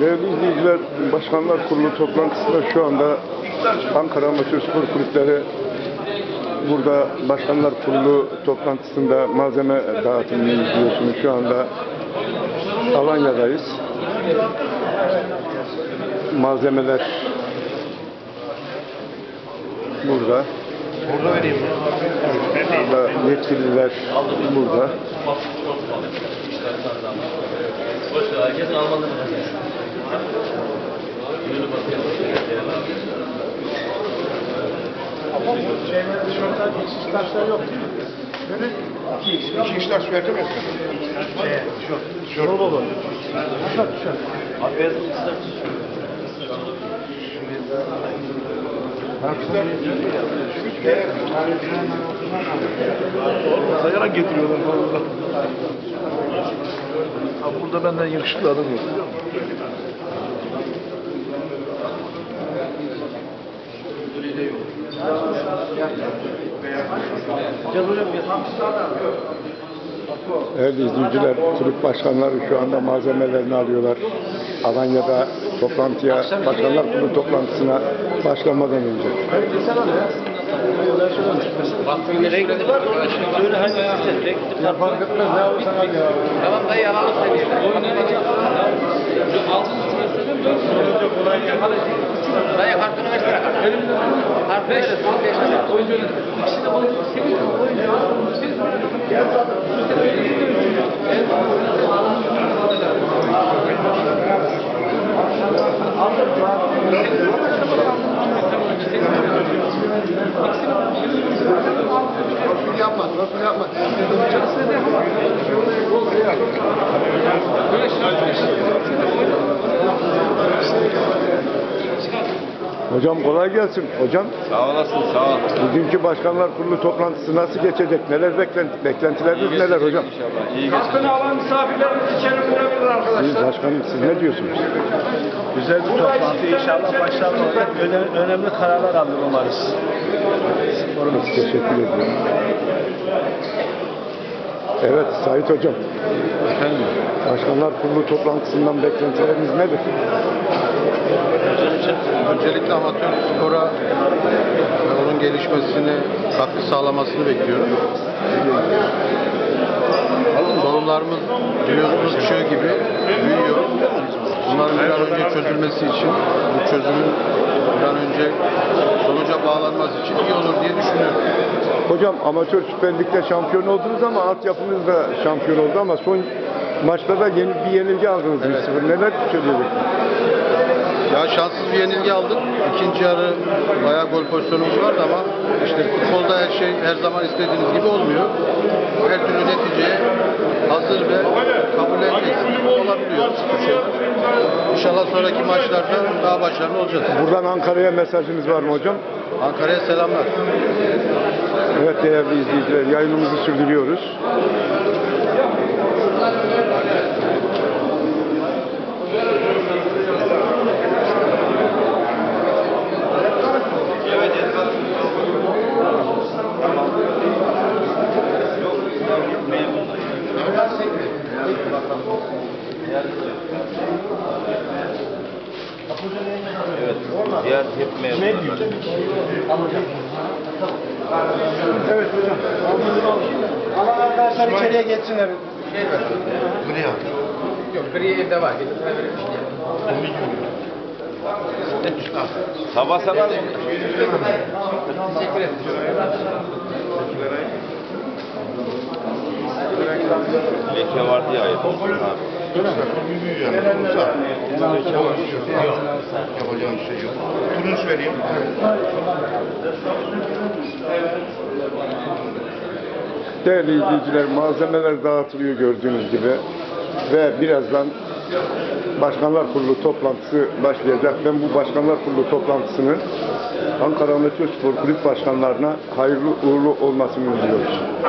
Değerli izleyiciler, Başkanlar Kurulu toplantısında şu anda Ankara Amatör Spor Kulüpleri burada Başkanlar Kurulu toplantısında malzeme dağıtımını izliyorsunuz. Şu anda Alanya'dayız. Malzemeler burada. Burada vereyim? Burada yetkililer burada. Herkesin Alman'da İki işler su verdi mi? Tişört. baba. Abi beyaz ister Sayarak getiriyorlar falan. Ha, burada benden yakışıklı adam yok. Değerli izleyiciler, kulüp başkanları şu anda malzemelerini alıyorlar. Alanya'da toplantıya, Başkanlar Kurulu toplantısına başlamadan önce. Baktım nereye gitti? Söyle hangi ses? Bekle. Ya fark etmez, ne alırsan al ya. Tamam. Dayı kartını versene. Kart beş. beş lira. Yapma, nasıl yapma. Hocam kolay gelsin. Hocam, Sağ olasın sağ ol. bugünkü Başkanlar Kurulu toplantısı nasıl geçecek? Neler beklent beklentileriniz neler hocam? İnşallah. İyi Hakkını alan misafirlerimiz içeri buyurabilir arkadaşlar. Siz başkanım siz ne diyorsunuz? Güzel bir toplantı inşallah başarılı olacak. Öne- önemli kararlar alır umarız. Çok teşekkür ediyorum. Evet Sait Hocam. Efendim, Başkanlar Kurulu toplantısından beklentileriniz nedir? Öncelikle amatör spora ve onun gelişmesine katkı sağlamasını bekliyorum. Sorunlarımız biliyorsunuz çığ gibi büyüyor. Bunların bir an önce çözülmesi için, bu çözümün bir an önce sonuca bağlanması için iyi olur diye düşünüyorum. Hocam amatör Süper Lig'de şampiyon oldunuz ama altyapınız da şampiyon oldu ama son maçta da yeni bir yenilgi aldınız 1-0. Neler söyleyeceksiniz? Ya şanssız bir yenilgi aldık. İkinci yarı bayağı gol pozisyonumuz vardı ama işte futbolda her şey her zaman istediğiniz gibi olmuyor. Her türlü neticeye hazır ve kabul edeceksiniz. Olabiliyor. İnşallah sonraki maçlarda daha başarılı olacağız. Buradan Ankara'ya mesajınız var mı hocam? Ankara'ya selamlar. Evet değerli izleyiciler yayınımızı sürdürüyoruz. Evet. Diğer hep memnun. Alan arkadaşlar içeriye geçsinler. Buraya. Yok gri evde var. Gidip sana verir Sabah sabah Teşekkür ederim. Leke vardı ya. Yapacağım bir şey yok. Turunç vereyim. Değerli izleyiciler malzemeler dağıtılıyor gördüğünüz gibi ve birazdan Başkanlar Kurulu toplantısı başlayacak. Ben bu Başkanlar Kurulu toplantısını Ankara Amatör Spor Kulüp Başkanlarına hayırlı uğurlu olmasını diliyoruz.